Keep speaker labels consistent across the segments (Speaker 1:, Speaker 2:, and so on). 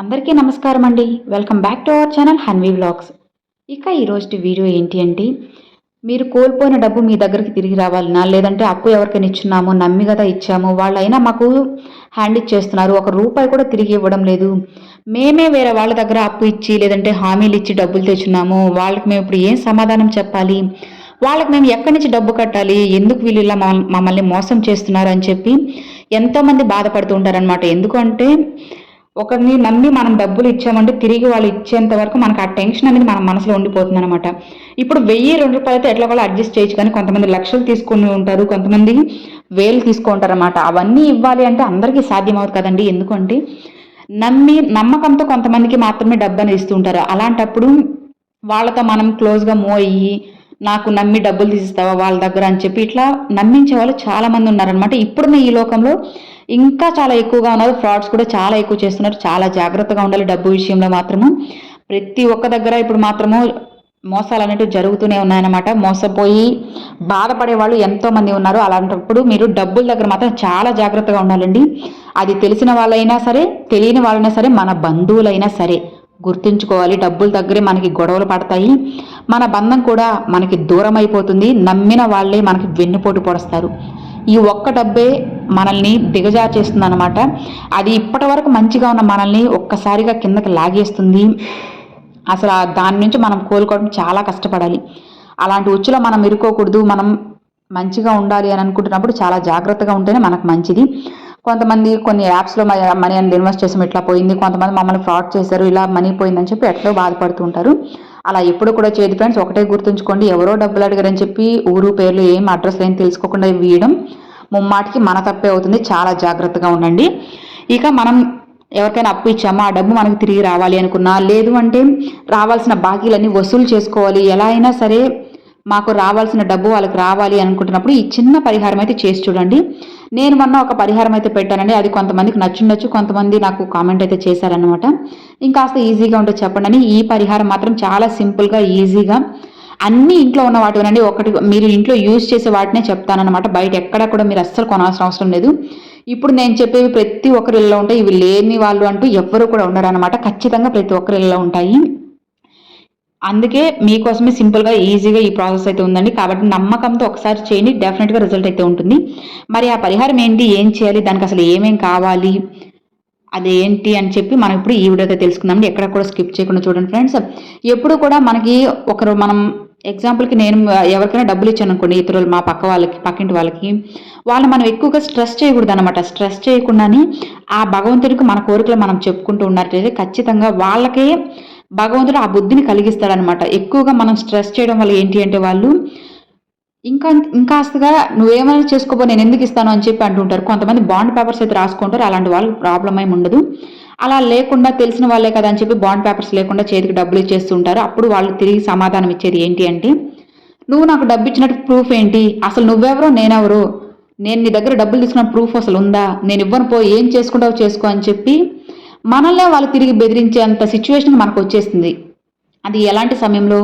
Speaker 1: అందరికీ నమస్కారం అండి. Welcome back to our channel Hanvi vlogs ఇక ఈరోజు వీడియో ఏంటి అంటే మీరు కోల్పోయిన డబ్బు మీ దగ్గరికి తిరిగి రావాలన్నా లేదంటే అప్పు ఎవరికైనా ఇచ్చున్నాము నమ్మి కదా ఇచ్చాము? వాళ్ళైనా మాకు హ్యాండ్ ఇచ్చేస్తున్నారు ఒక రూపాయి కూడా తిరిగి ఇవ్వడం లేదు. మేమే వేరే వాళ్ళ దగ్గర అప్పు ఇచ్చి లేదంటే హామీలు ఇచ్చి డబ్బులు తెచ్చున్నాము వాళ్ళకి మేము ఇప్పుడు ఏం సమాధానం చెప్పాలి? వాళ్ళకి మేము ఎక్కడి నుంచి డబ్బు కట్టాలి? ఎందుకు వీళ్ళు ఇలా మమ్మల్ని- మమ్మల్ని మోసం చేస్తున్నారు అని చెప్పి ఎంతోమంది బాధపడుతూ ఉంటారనమాట ఎందుకంటే ఒకరిని నమ్మి మనం డబ్బులు ఇచ్చామంటే తిరిగి వాళ్ళు ఇచ్చేంత వరకు మనకు ఆ టెన్షన్ అనేది మన మనసులో ఉండిపోతుంది అనమాట ఇప్పుడు వెయ్యి రెండు రూపాయలతో ఎట్లా వాళ్ళు అడ్జస్ట్ చేయొచ్చు? కానీ కొంతమంది లక్షలు తీసుకుని ఉంటారు కొంతమంది వేలు తీసుకుంటారు అనమాట అవన్నీ ఇవ్వాలి అంటే అందరికీ సాధ్యం అవుతుంది కదండి. ఎందుకంటే నమ్మి నమ్మకంతో కొంతమందికి మాత్రమే డబ్బు అనేది ఇస్తూ ఉంటారు అలాంటప్పుడు వాళ్ళతో మనం క్లోజ్గా మూవ్ అయ్యి నాకు నమ్మి డబ్బులు తీసిస్తావా వాళ్ళ దగ్గర అని చెప్పి ఇట్లా నమ్మించే వాళ్ళు చాలా మంది ఉన్నారనమాట ఇప్పుడున్న ఈ లోకంలో ఇంకా చాలా ఎక్కువగా ఉన్నారు. ఫ్రాడ్స్ కూడా చాలా ఎక్కువ చేస్తున్నారు. చాలా జాగ్రత్తగా ఉండాలి డబ్బు విషయంలో మాత్రము. ప్రతి ఒక్క దగ్గర ఇప్పుడు మాత్రము మోసాలు అనేటివి జరుగుతూనే ఉన్నాయన్నమాట. మోసపోయి బాధపడే వాళ్ళు ఎంతో మంది ఉన్నారు. అలాంటప్పుడు మీరు డబ్బుల దగ్గర మాత్రం చాలా జాగ్రత్తగా ఉండాలండి. అది తెలిసిన వాళ్ళైనా సరే తెలియని వాళ్ళైనా సరే మన బంధువులైనా సరే. గుర్తుంచుకోవాలి. డబ్బుల దగ్గరే మనకి గొడవలు పడతాయి. మన బంధం కూడా మనకి దూరం అయిపోతుంది నమ్మిన వాళ్ళే మనకి వెన్నుపోటు పొడుస్తారు. ఈ ఒక్క డబ్బే మనల్ని దిగజార్చేస్తుంది అనమాట అది ఇప్పటి వరకు మంచిగా ఉన్న మనల్ని ఒక్కసారిగా కిందకి లాగేస్తుంది. అసలు దాని నుంచి మనం కోలుకోవడం చాలా కష్టపడాలి. అలాంటి ఉచ్చులో మనం ఇరుక్కోకూడదు. మనం మంచిగా ఉండాలి అని అనుకుంటున్నప్పుడు చాలా జాగ్రత్తగా ఉంటేనే మనకు మంచిది. కొంతమంది కొన్ని యాప్స్లో మనీ అనేది ఇన్వెస్ట్ చేసాం ఇట్లా పోయింది కొంతమంది మమ్మల్ని ఫ్రాడ్ చేశారు ఇలా మనీ పోయిందని చెప్పి ఎట్లా బాధపడుతూ ఉంటారు. అలా ఎప్పుడు కూడా చేయదు ఫ్రెండ్స్ ఒకటే గుర్తుంచుకోండి ఎవరో డబ్బులు అడిగారని చెప్పి ఊరు పేర్లు ఏం అడ్రస్ ఏం తెలుసుకోకుండా వీయడం ముమ్మాటికి మన తప్పే అవుతుంది. చాలా జాగ్రత్తగా ఉండండి. ఇక మనం ఎవరికైనా అప్పు ఇచ్చామో? ఆ డబ్బు మనకు తిరిగి రావాలి అనుకున్నా లేదు అంటే రావాల్సిన బాకీలన్నీ వసూలు చేసుకోవాలి. ఎలా అయినా సరే మాకు రావాల్సిన డబ్బు వాళ్ళకి రావాలి అనుకుంటున్నప్పుడు ఈ చిన్న పరిహారం అయితే చేసి చూడండి. నేను మొన్న ఒక పరిహారం అయితే పెట్టానండి. అది కొంతమందికి నచ్చుండొచ్చు కొంతమంది నాకు కామెంట్ అయితే చేశారనమాట ఇంకాస్త ఈజీగా ఉంటే చెప్పండి అని ఈ పరిహారం మాత్రం చాలా సింపుల్గా ఈజీగా అన్ని ఇంట్లో ఉన్న వాటినండి ఒకటి మీరు ఇంట్లో యూజ్ చేసే వాటినే చెప్తానమాట బయట ఎక్కడ కూడా మీరు అస్సలు కొనాల్సిన అవసరం లేదు. ఇప్పుడు నేను చెప్పేవి ప్రతి ఒక్కరి ఇళ్ళలో ఉంటాయి ఇవి లేని వాళ్ళు అంటూ ఎవ్వరు కూడా ఉండరు అనమాట ఖచ్చితంగా ప్రతి ఒక్కరి ఇళ్ళలో ఉంటాయి. అందుకే మీకోసమే సింపుల్గా ఈజీగా ఈ ప్రాసెస్ అయితే ఉందండి. కాబట్టి నమ్మకంతో ఒకసారి చేయండి. డెఫినెట్గా రిజల్ట్ అయితే ఉంటుంది. మరి ఆ పరిహారం ఏంటి? ఏం చేయాలి? దానికి అసలు ఏమేం కావాలి? అదేంటి? అని చెప్పి మనం ఇప్పుడు ఈ వీడియో అయితే తెలుసుకుందాం ఎక్కడ కూడా స్కిప్ చేయకుండా చూడండి ఫ్రెండ్స్. ఎప్పుడు కూడా మనకి ఒకరు మనం ఎగ్జాంపుల్కి నేను ఎవరికైనా డబ్బులు ఇచ్చాను అనుకోండి ఇతరులు మా పక్క వాళ్ళకి పక్కింటి వాళ్ళకి వాళ్ళు మనం ఎక్కువగా స్ట్రెస్ చేయకూడదు అనమాట స్ట్రెస్ చేయకుండానే ఆ భగవంతుడికి మన కోరికలు మనం చెప్పుకుంటూ ఉన్నట్లయితే ఖచ్చితంగా వాళ్ళకే భగవంతుడు ఆ బుద్ధిని కలిగిస్తాడనమాట. ఎక్కువగా మనం స్ట్రెస్ చేయడం వల్ల ఏంటి అంటే వాళ్ళు ఇంకా ఇంకాస్తగా నువ్వేమైనా చేసుకోబో నేను ఎందుకు ఇస్తాను అని చెప్పి అంటుంటారు. కొంతమంది బాండ్ పేపర్స్ అయితే రాసుకుంటారు అలాంటి వాళ్ళకి ప్రాబ్లం ఏమి ఉండదు. అలా లేకుండా తెలిసిన వాళ్ళే కదా అని చెప్పి బాండ్ పేపర్స్ లేకుండా చేతికి డబ్బులు ఇచ్చేస్తుంటారు. అప్పుడు వాళ్ళు తిరిగి సమాధానం ఇచ్చేది ఏంటి అంటే నువ్వు నాకు డబ్బు ఇచ్చినట్టు ప్రూఫ్ ఏంటి? అసలు నువ్వెవరో నేనెవరు? నేను నీ దగ్గర డబ్బులు తీసుకున్న ప్రూఫ్ అసలు ఉందా? నేను ఇవ్వను పో ఏం చేసుకుంటావు చేసుకో అని చెప్పి మనల్నే వాళ్ళు తిరిగి బెదిరించేంత సిచ్యువేషన్ మనకు వచ్చేస్తుంది అది ఎలాంటి సమయంలో?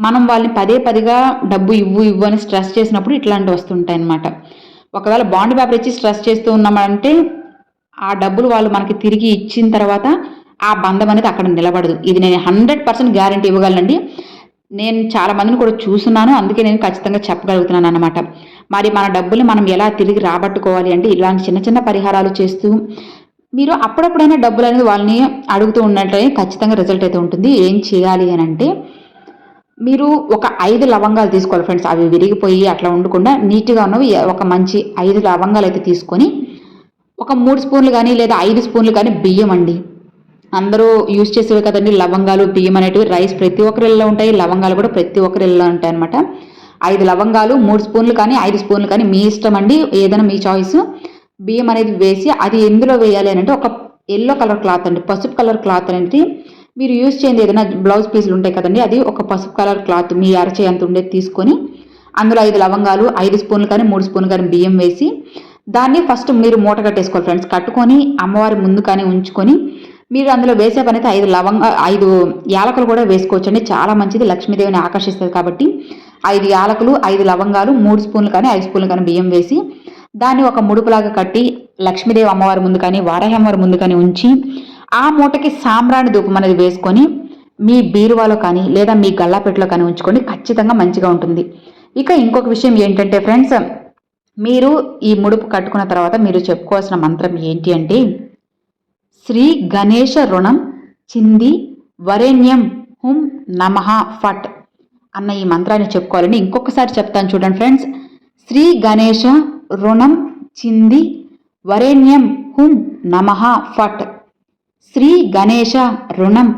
Speaker 1: మనం వాళ్ళని పదే పదిగా డబ్బు ఇవ్వు ఇవ్వు అని స్ట్రెస్ చేసినప్పుడు ఇట్లాంటివి వస్తుంటాయి అన్నమాట ఒకవేళ బాండ్ పేపర్ ఇచ్చి స్ట్రెస్ చేస్తూ ఉన్నామంటే ఆ డబ్బులు వాళ్ళు మనకి తిరిగి ఇచ్చిన తర్వాత ఆ బంధం అనేది అక్కడ నిలబడదు. ఇది నేను హండ్రెడ్ పర్సెంట్ గ్యారంటీ ఇవ్వగలనండి. నేను చాలా మందిని కూడా చూస్తున్నాను. అందుకే నేను ఖచ్చితంగా చెప్పగలుగుతున్నాను అనమాట మరి మన డబ్బులు మనం ఎలా తిరిగి రాబట్టుకోవాలి అంటే ఇలాంటి చిన్న చిన్న పరిహారాలు చేస్తూ మీరు అప్పుడప్పుడైనా డబ్బులు అనేది వాళ్ళని అడుగుతూ ఉన్నట్లయితే ఖచ్చితంగా రిజల్ట్ అయితే ఉంటుంది. ఏం చేయాలి అని అంటే మీరు ఒక ఐదు లవంగాలు తీసుకోవాలి ఫ్రెండ్స్ అవి విరిగిపోయి అట్లా ఉండకుండా నీట్గా ఉన్నవి ఒక మంచి ఐదు లవంగాలు అయితే తీసుకొని ఒక మూడు స్పూన్లు కానీ లేదా ఐదు స్పూన్లు కానీ బియ్యం అండి. అందరూ యూజ్ చేసేవి కదండి లవంగాలు బియ్యం అనేటివి. రైస్ ప్రతి ఒక్కరిలో ఉంటాయి లవంగాలు కూడా ప్రతి ఒక్కరిలో ఉంటాయి అనమాట ఐదు లవంగాలు మూడు స్పూన్లు కానీ ఐదు స్పూన్లు కానీ మీ ఇష్టం అండి. ఏదైనా మీ చాయిస్ బియ్యం అనేది వేసి అది ఎందులో వేయాలి అని అంటే ఒక ఎల్లో కలర్ క్లాత్ అండి. పసుపు కలర్ క్లాత్ అనేది మీరు యూజ్ చేయండి. ఏదైనా బ్లౌజ్ పీసులు ఉంటాయి కదండి. అది ఒక పసుపు కలర్ క్లాత్ మీ అరచే అంత ఉండేది తీసుకొని అందులో ఐదు లవంగాలు ఐదు స్పూన్లు కానీ మూడు స్పూన్లు కానీ బియ్యం వేసి దాన్ని ఫస్ట్ మీరు మూట కట్టేసుకోవాలి ఫ్రెండ్స్. కట్టుకొని అమ్మవారి ముందు కానీ ఉంచుకొని మీరు అందులో వేసే పని అయితే ఐదు లవంగ ఐదు యాలకులు కూడా వేసుకోవచ్చండి. చాలా మంచిది. లక్ష్మీదేవిని ఆకర్షిస్తుంది కాబట్టి ఐదు యాలకులు ఐదు లవంగాలు మూడు స్పూన్లు కానీ ఐదు స్పూన్లు కానీ బియ్యం వేసి దాన్ని ఒక ముడుపులాగా కట్టి లక్ష్మీదేవి అమ్మవారి ముందు కానీ వారాహి అమ్మవారి ముందు కానీ ఉంచి ఆ మూటకి సాంబ్రాణి ధూపం అనేది వేసుకొని మీ బీరువాలో కానీ లేదా మీ గల్లాపెట్టలో కానీ ఉంచుకొని ఖచ్చితంగా మంచిగా ఉంటుంది. ఇక ఇంకొక విషయం ఏంటంటే ఫ్రెండ్స్ మీరు ఈ ముడుపు కట్టుకున్న తర్వాత మీరు చెప్పుకోవాల్సిన మంత్రం ఏంటి అంటే శ్రీ గణేష రుణం చింది వరేణ్యం హుం నమః ఫట్ అన్న ఈ మంత్రాన్ని చెప్పుకోవాలని ఇంకొకసారి చెప్తాను చూడండి ఫ్రెండ్స్. శ్రీ గణేష రుణం చింది వరేణ్యం హుం నమః ఫట్. శ్రీ గణేశ రుణం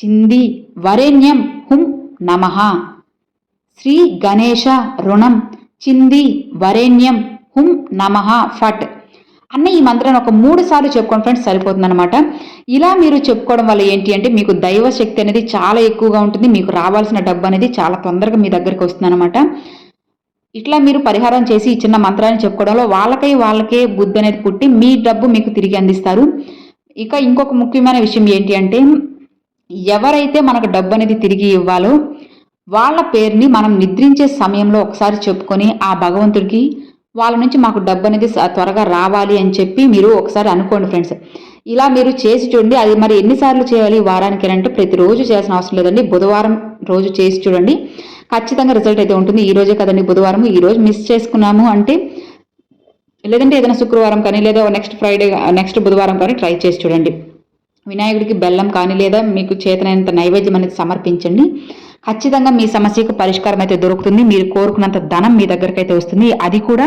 Speaker 1: చింది వరేణ్యం హుం నమః. శ్రీ గణేశ రుణం చింది వరేణ్యం హుం నమః ఫట్. అన్న ఈ మంత్రాన్ని ఒక మూడు సార్లు చెప్పుకోండి ఫ్రెండ్స్ సరిపోతుందన్నమాట. ఇలా మీరు చెప్పుకోవడం వల్ల ఏంటి అంటే మీకు దైవ శక్తి అనేది చాలా ఎక్కువగా ఉంటుంది మీకు రావాల్సిన డబ్బు అనేది చాలా తొందరగా మీ దగ్గరికి వస్తుందన్నమాట. ఇట్లా మీరు పరిహారం చేసి చిన్న మంత్రాన్ని చెప్పుకోవడంలో వాళ్ళకై వాళ్ళకే బుద్ధి అనేది పుట్టి మీ డబ్బు మీకు తిరిగి అందిస్తారు. ఇక ఇంకొక ముఖ్యమైన విషయం ఏంటి అంటే ఎవరైతే మనకు డబ్బు అనేది తిరిగి ఇవ్వాలో వాళ్ళ పేరుని మనం నిద్రించే సమయంలో ఒకసారి చెప్పుకొని ఆ భగవంతుడికి వాళ్ళ నుంచి మాకు డబ్బు అనేది త్వరగా రావాలి అని చెప్పి మీరు ఒకసారి అనుకోండి ఫ్రెండ్స్. ఇలా మీరు చేసి చూడండి అది మరి ఎన్నిసార్లు చేయాలి? వారానికి అంటే ప్రతిరోజు చేయాల్సిన అవసరం లేదండి. బుధవారం రోజు చేసి చూడండి. ఖచ్చితంగా రిజల్ట్ అయితే ఉంటుంది. ఈ రోజే కదండి బుధవారం ఈ రోజు మిస్ చేసుకున్నాము అంటే లేదంటే ఏదైనా శుక్రవారం కానీ లేదా నెక్స్ట్ ఫ్రైడే నెక్స్ట్ బుధవారం కానీ ట్రై చేసి చూడండి. వినాయకుడికి బెల్లం కానీ లేదా మీకు చేతనైనంత నైవేద్యం అనేది సమర్పించండి. ఖచ్చితంగా మీ సమస్యకు పరిష్కారం అయితే దొరుకుతుంది. మీరు కోరుకున్నంత ధనం మీ దగ్గరికి అయితే వస్తుంది. అది కూడా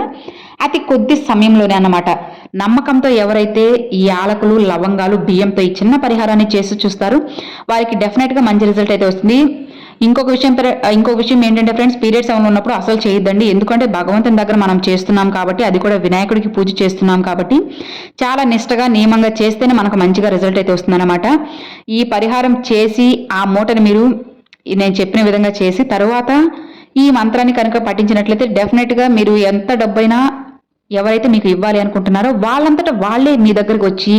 Speaker 1: అతి కొద్ది సమయంలోనే అన్నమాట. నమ్మకంతో ఎవరైతే ఈ యాలకులు లవంగాలు బియ్యంతో ఈ చిన్న పరిహారాన్ని చేసి చూస్తారు వారికి డెఫినెట్గా మంచి రిజల్ట్ అయితే వస్తుంది. ఇంకొక విషయం ఇంకొక విషయం ఏంటంటే ఫ్రెండ్స్ పీరియడ్స్ ఏమైనా ఉన్నప్పుడు అసలు చేయొద్దండి. ఎందుకంటే భగవంతుని దగ్గర మనం చేస్తున్నాం కాబట్టి అది కూడా వినాయకుడికి పూజ చేస్తున్నాం కాబట్టి చాలా నిష్టగా నియమంగా చేస్తేనే మనకు మంచిగా రిజల్ట్ అయితే వస్తుందన్నమాట. ఈ పరిహారం చేసి ఆ మూటని మీరు నేను చెప్పిన విధంగా చేసి తర్వాత ఈ మంత్రాన్ని కనుక పఠించినట్లయితే డెఫినెట్గా మీరు ఎంత డబ్బైనా ఎవరైతే మీకు ఇవ్వాలి అనుకుంటున్నారో వాళ్ళంతటా వాళ్ళే మీ దగ్గరికి వచ్చి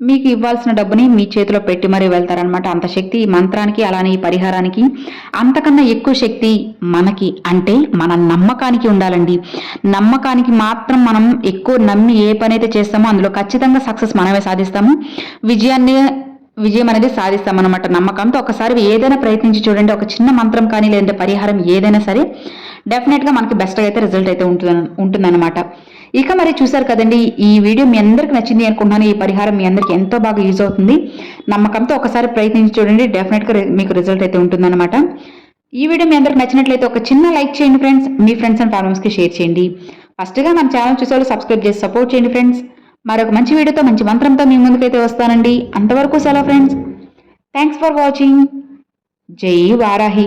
Speaker 1: మీకు ఇవ్వాల్సిన డబ్బుని మీ చేతిలో పెట్టి మరీ వెళ్తారనమాట అంత శక్తి ఈ మంత్రానికి అలానే ఈ పరిహారానికి. అంతకన్నా ఎక్కువ శక్తి మనకి అంటే మన నమ్మకానికి ఉండాలండి. నమ్మకానికి మాత్రం మనం ఎక్కువ నమ్మి ఏ పని అయితే చేస్తామో అందులో ఖచ్చితంగా సక్సెస్ మనమే సాధిస్తాము. విజయాన్ని విజయం అనేది సాధిస్తామన్నమాట నమ్మకంతో. ఒకసారి ఏదైనా ప్రయత్నించి చూడండి ఒక చిన్న మంత్రం కానీ లేదంటే పరిహారం ఏదైనా సరే డెఫినెట్గా మనకి బెస్ట్గా అయితే రిజల్ట్ అయితే ఉంటుంది ఉంటుందన్నమాట. ఇక మరి చూసారు కదండి ఈ వీడియో మీ అందరికి నచ్చింది అనుకుంటున్నాను. ఈ పరిహారం మీ అందరికి ఎంతో బాగా యూజ్ అవుతుంది. నమ్మకంతో ఒకసారి ప్రయత్నించి చూడండి డెఫినెట్గా మీకు రిజల్ట్ అయితే ఉంటుందన్నమాట. ఈ వీడియో మీ అందరికి నచ్చినట్లయితే ఒక చిన్న లైక్ చేయండి ఫ్రెండ్స్ మీ ఫ్రెండ్స్ అండ్ ఫ్యామిలీస్కి షేర్ చేయండి. ఫస్ట్గా మన ఛానల్ చూసే సబ్స్క్రైబ్ చేసి సపోర్ట్ చేయండి ఫ్రెండ్స్ మరొక మంచి వీడియోతో మంచి మంత్రంతో మీ ముందుకైతే వస్తానండి. అంతవరకు సెలవు ఫ్రెండ్స్. థ్యాంక్స్ ఫర్ వాచింగ్ జై వారాహి.